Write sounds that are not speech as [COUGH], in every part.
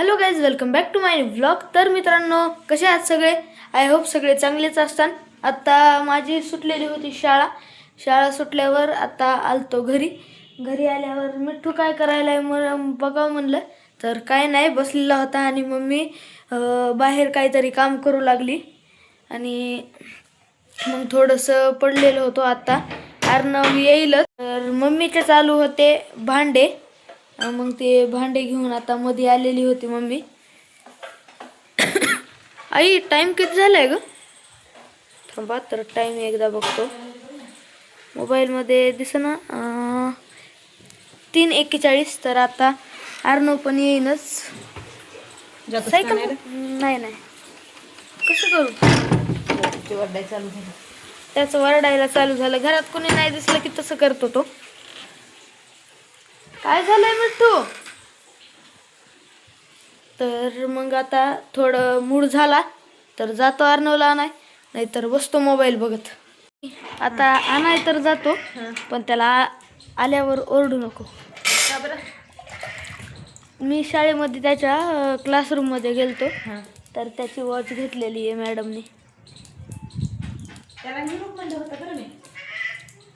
Hello guys welcome back to my vlog तर मित्रांनो कसे आहात सगळे? आय होप सगळे चांगलेच असतात आत्ता माझी सुटलेली होती शाळा. शाळा सुटल्यावर आता आलतो घरी. घरी आल्यावर मिठ्ठू काय करायला आहे मग बघावं म्हणलं. तर काय नाही बसलेला होता आणि मम्मी बाहेर काहीतरी काम करू लागली. आणि मग थोडंसं पडलेलं होतो आत्ता अर्णव येईलच. तर मम्मीचे चालू होते भांडे. मग ते भांडे घेऊन आता मध्ये आलेली होती मम्मी. [COUGHS] आई टाइम किती झालाय ग? थांबा तर टाइम एकदा बघतो. मोबाईलमध्ये दिसना अं, तीन एक्केचाळीस तर आता अर्णव पण येईनच. सायकल नाही नाही कसं करू? त्याचं वरडायला चालू झालं. घरात कोणी नाही दिसलं की तसं करतो तो. काय झालंय मिठ्ठू तर मग आता थोडं मूड झाला तर जातो अर्णवला आणाय नाहीतर बसतो मोबाईल बघत. आता आणाय तर जातो पण त्याला आल्यावर ओरडू नको. मी शाळेमध्ये त्याच्या क्लासरूममध्ये गेलतो. तर त्याची वॉच घेतलेली आहे मॅडमनी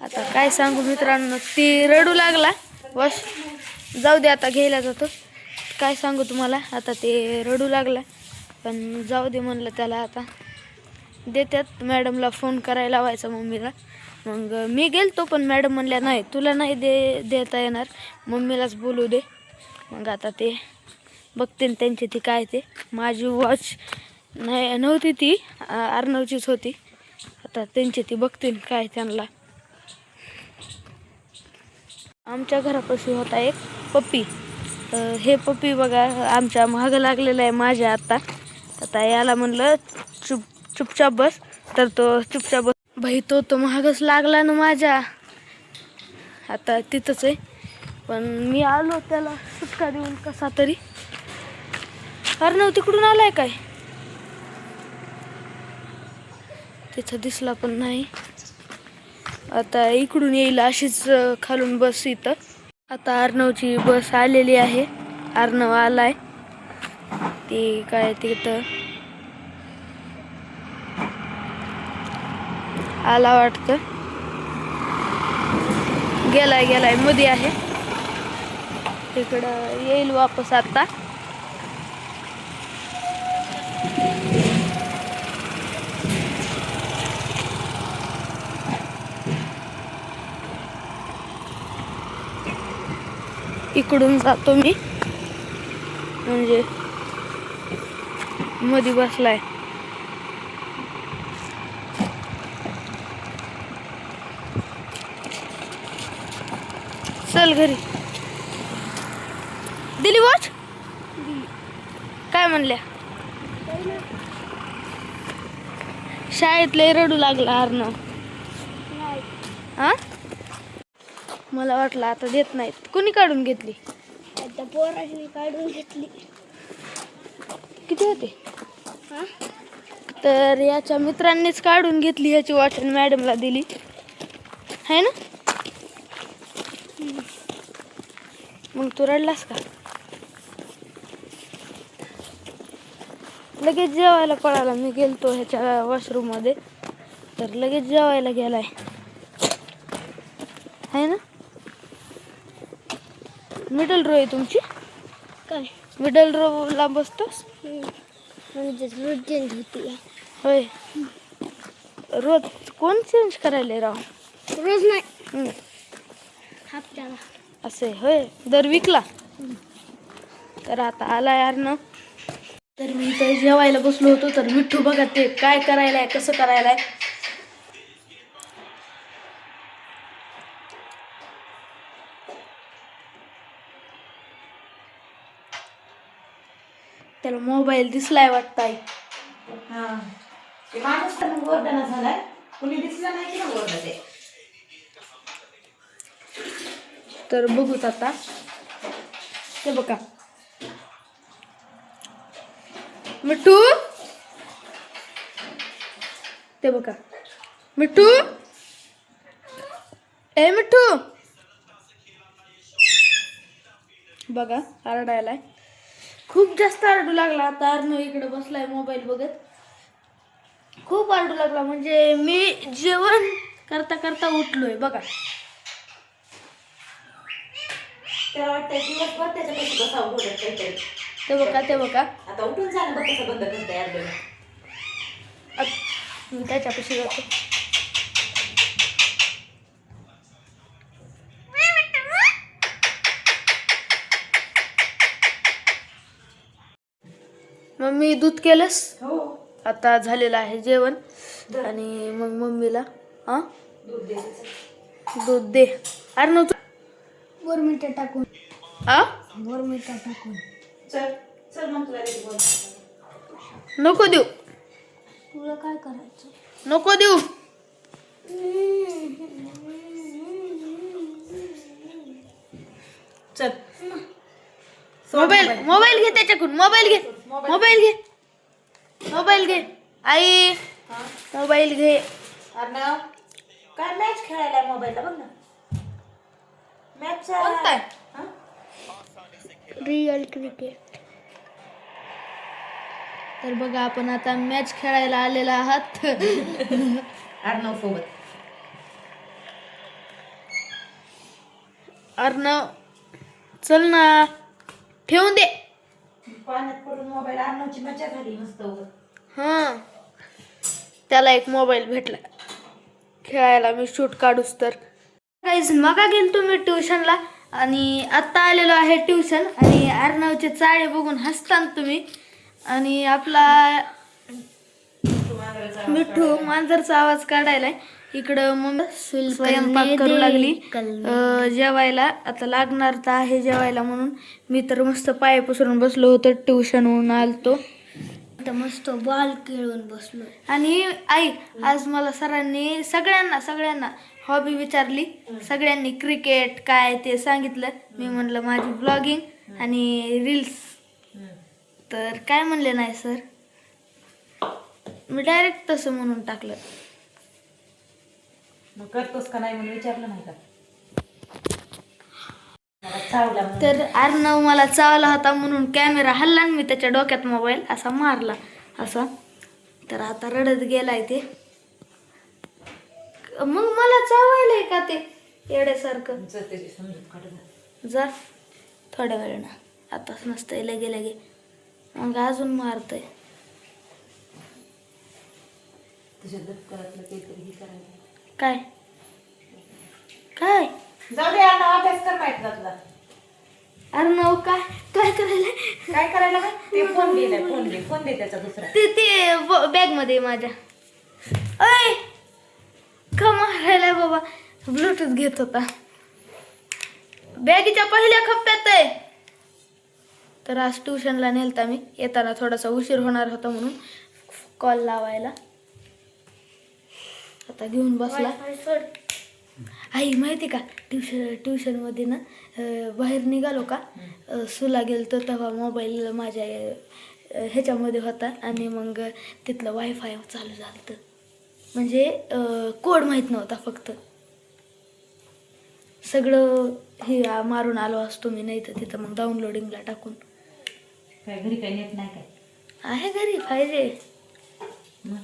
आता काय सांगू मित्रांनो ती रडू लागला. वॉश. जाऊ दे आता घ्यायला जातो. काय सांगू तुम्हाला? आता ते रडू लागला. पण जाऊ दे म्हणलं त्याला आता. देतात मॅडमला फोन करायला लावायचा मम्मीला. मग मी गेलतो पण मॅडम म्हणल्या नाही तुला नाही दे देता येणार. मम्मीलाच बोलू दे. मग आता ते बघते त्यांची ती काय ते. माझी वॉच नाही नव्हती ती. आ- अर्णवचीच होती. आता त्यांची ती बघतील काय त्यांना. आमच्या घरापाशी होता एक पप्पी. हे पप्पी बघा आमच्या महाग लागलेलं आहे माझ्या आत्ता आता याला म्हणलं चुप चुपचाप बस. तर तो चुपचाप बस. भाई तो तो महागच लागला ना माझ्या. आता तिथंच आहे. पण मी आलो त्याला सुटका देऊन कसा तरी. अर्णव तिकडून आलाय काय? तिथं दिसला पण नाही. आता इकडून येईल अशीच खालून बस इथं. आता अर्णवची बस आलेली आहे. अर्णव आलाय. ती काय तिथं? आला वाटतं. गेलाय गेलाय. मध्ये आहे. तिकडं येईल वापस आता. इकडून जातो मी. म्हणजे मध्ये बसलाय. चल घरी. दिली वॉच काय म्हणल्या? शाळेतले रडू लागला अर्णव मला वाटलं आता देत नाहीत. कुणी काढून घेतली? आता पोराने काढून घेतली. किती होते? हा? तर याच्या मित्रांनीच काढून घेतली ह्याची वॉच आणि मॅडमला दिली. आहे ना? मग तू रडलास का? लगेच जेवायला पळाला. मी गेलतो ह्याच्या वॉशरूममध्ये. तर लगेच जेवायला गेलाय आहे ना मिडल रो आहे तुमची. काय? मिडल रोला बसतोस? म्हणजे रोज चेंज होती. होय. रोज कोण चेंज करायला राव? रोज नाही. हप्त्याला असे होय. दर वीकला तर आता आला यार ना तर मी इथं जेवायला बसलो होतो तर मिठ्ठू बघा ते काय करायला आहे कसं करायला आहे त्याला मोबाईल दिसलाय वाटताय. हा. ते माणूस तर मग ओरडणं झालाय. कुणी दिसलं नाही की मग ओरडते तर बघूत आता. ते बघा. मिठू? ते बघा. मिठू? ए मिठू? बघा आरडायलाय. खूप जास्त आरडू लागला आता. अर्णव इकडे बसलाय मोबाईल बघत. खूप आरडू लागला. म्हणजे मी जेवण करता करता उठलोय बघा. त्याला वाटतंय दिवसभर त्याच्यापाशी बसावं बोलत काहीतरी ते बघा ते बघा. आता उठून झालं बघ कसं बंद करता यार बघ. आत- मी त्याच्यापाशी जातो. मम्मी दूध केलंस? हो. आता झालेलं आहे जेवण. आणि मग मम्मीला हा? दूध दे अरे नव्हतं वर मिठा टाकून. आ? वर मिठा टाकून. चल चल मग तुला रेडी बोल नको देऊ. तुला काय करायचं? नको देऊ. चल. मोबाईल. मोबाईल घे त्याच्याकडून. मोबाईल घे. मोबाईल घे. मोबाईल घे. आई. मोबाईल घे. अर्णव काय मॅच खेळायला मोबाईलला बघ ना. मॅच? रिअल क्रिकेट तर बघा आपण आता मॅच खेळायला आलेला आहात. अर्णव सोबत. अर्णव चल ना. ठेवून दे. पाण्यात पडून मोबाईल अर्णवची मजा झाली मस्त उगं. हां. त्याला एक मोबाईल भेटला. खेळायला मी शूट काढूस तर. काहीच मगा गेलो तुम्ही ट्युशनला आणि आत्ता आलेलो आहे ट्युशन आणि अर्णवचे चाळे बघून हसतान तुम्ही. आणि आपला मिठू मांजरचा आवाज काढायलाय. इकडं मग स्वयंपाक करू लागली. अं, जेवायला आता लागणार तर आहे जेवायला म्हणून. मी तर मस्त पाय पसरून बसलो होतो ट्युशनहून आलतो. आता मस्त बॉल खेळून बसलो. आणि आई आज मला सरांनी सगळ्यांना सगळ्यांना हॉबी विचारली. सगळ्यांनी क्रिकेट काय ते सांगितलं. मी म्हणलं माझी ब्लॉगिंग आणि रील्स तर काय म्हणले नाही सर? मी डायरेक्ट तसं म्हणून टाकलं. मग करतोस का नाही म्हणून विचारलं नाही का. तर अर्णव मला चावला होता म्हणून कॅमेरा हल्ला आणि मी त्याच्या डोक्यात मोबाईल असा मारला. असा. तर आता रडत गेलाय ते. मग मला चावायलाय का ते? येड्यासारखं. जा थोड्या वेळानं आताच नसतंय लगे लगे. मग अजून मारतंय. तुझ्या काय? काय? जाऊ दे अर्णव अभ्यास कर माहीत ना तुला अर्णव काय? काय करायला? काय करायला काय ते फोन दिलाय फोन दे फोन दे त्याचा दुसरा. ते ते बॅगमध्ये आहे माझ्या. अय का मारायला बाबा? ब्लूटूथ घेत होता. बॅगीच्या पहिल्या खप्प्यात आहे. तर आज ट्युशनला नेलता मी. येताना थोडासा उशीर होणार होता म्हणून कॉल लावायला. आता घेऊन बसला. आई माहिती का? ट्युशन ट्युशनमध्ये ना बाहेर निघालो का सुला गेलो तेव्हा मोबाईल माझ्या ह्याच्यामध्ये होता आणि मग तिथलं वायफाय चालू झालं होतं. म्हणजे कोड माहीत नव्हता फक्त. सगळं हे मारून आलो असतो मी नाही तर तिथं मग डाउनलोडिंगला टाकून. काय घरी काही नेट नाही काय? आहे घरी पाहिजे मग?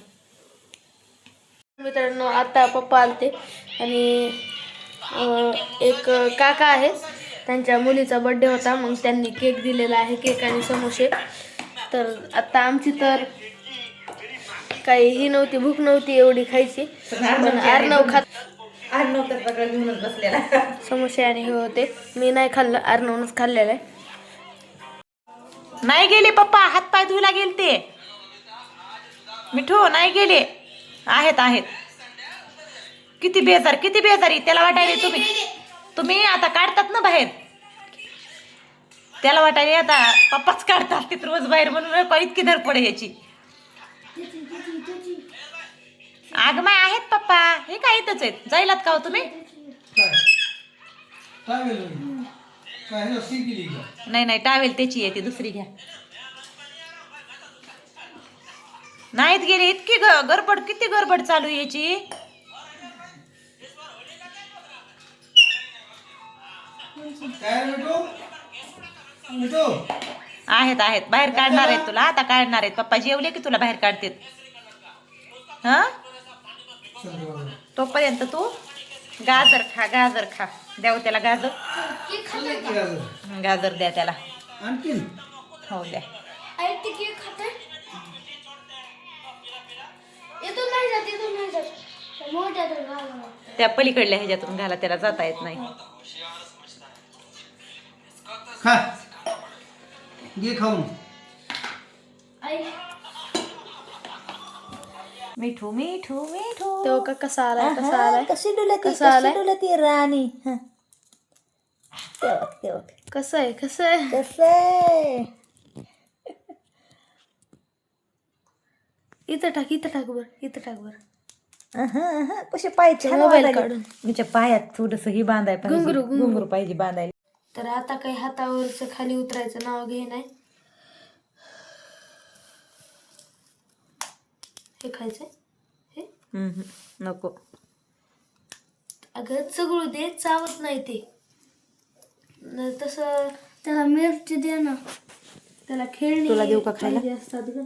मित्रांनो आता पप्पा आलते. आणि एक काका आहे त्यांच्या मुलीचा बड्डे होता. मग त्यांनी केक दिलेला आहे केक आणि समोसे. तर आता आमची तर काही ही नव्हती भूक नव्हती एवढी खायची. पण अर्णव खात अर्णव तर सगळं घेऊनच बसलेला. समोसे आणि हे होते. मी नाही खाल्लं अर्णवनंच खाल्लेलं आहे. नाही गेले पप्पा हात पाय धुयला गेले ते मिठू नाही गेले. आहेत आहेत. किती बेजार किती बेजारी त्याला वाटायले तुम्ही. तुम्ही आता काढतात ना बाहेर. त्याला वाटायले आता पप्पाच काढतात तिथं रोज बाहेर म्हणून इतकी धडपड आहे याची. आगमाय आहेत पप्पा हे काय इथंच आहेत? जाईलात का हो तुम्ही? नाही नाही टावेल त्याची आहे ती दुसरी घ्या. नाहीत गेले इतकी ग- गडबड किती गडबड चालू आहे याची? आहेत आहेत. बाहेर काढणार आहेत तुला. आता काढणार आहेत. पप्पा जेवले की तुला बाहेर काढतात. हा. तोपर्यंत तू गाजर खा गाजर खा. द्याव त्याला गाजर. गाजर? गाजर द्या त्याला. हो द्या. नाही जात नाही जात. त्या पलीकडल्या ह्याच्यातून घाला त्याला जाता येत नाही. खा. घे खाऊन. आई. मिठू मिठू मिठू. तो का कसा आलाय कसा आलाय? कशी डुलती कसा आलाय? कशी डुलती राणी? हं. तेव्हा तेव्हा कसं आहे कसं आहे? कसं इथं टाक इथं टाक बर इथं टाक बर. कसे पाय छान मोबाईल वाजायले. काढून. म्हणजे पायात थोडस ही बांधाय पाहिजे. घुंगरू, घुंगरू. घुंगरू पाहिजे बांधायला. तर आता काही हातावरचं खाली उतरायचं नाव घे नाही. हे खायचंय हे. हम्म, नको. अगं चगळू दे चावत नाही ते. न तसं त्याला मिरची दे ना. त्याला खेळणी तुला देऊ का खायला? पाहिजे असतात ग.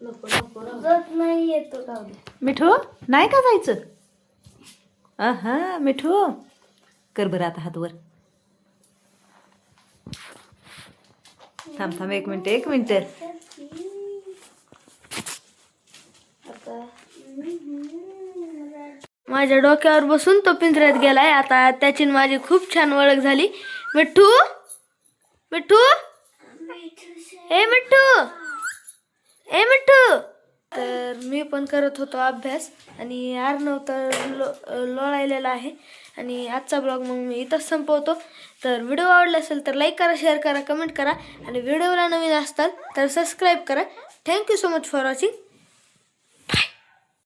नको नको राहू दे. जात नाही येतो दे. मिठू नाही का जायचं? हा मिठू. कर बरं आता हात वर. थांब थांब एक मिनिट एक मिनिट. आता माझ्या डोक्यावर बसून तो पिंजऱ्यात गेलाय. आता त्याची माझी खूप छान ओळख झाली. मिठ्ठू मिठ्ठू ए मिठू ए मिठू तर मी पण करत होतो अभ्यास आणि अर्णव तर लो लोळायलेला आहे. आणि आजचा ब्लॉग मग मी इथंच संपवतो. तर व्हिडिओ आवडला असेल तर लाईक करा शेअर करा कमेंट करा. आणि व्हिडिओला नवीन असताल तर सबस्क्राईब करा. Thank you so much for watching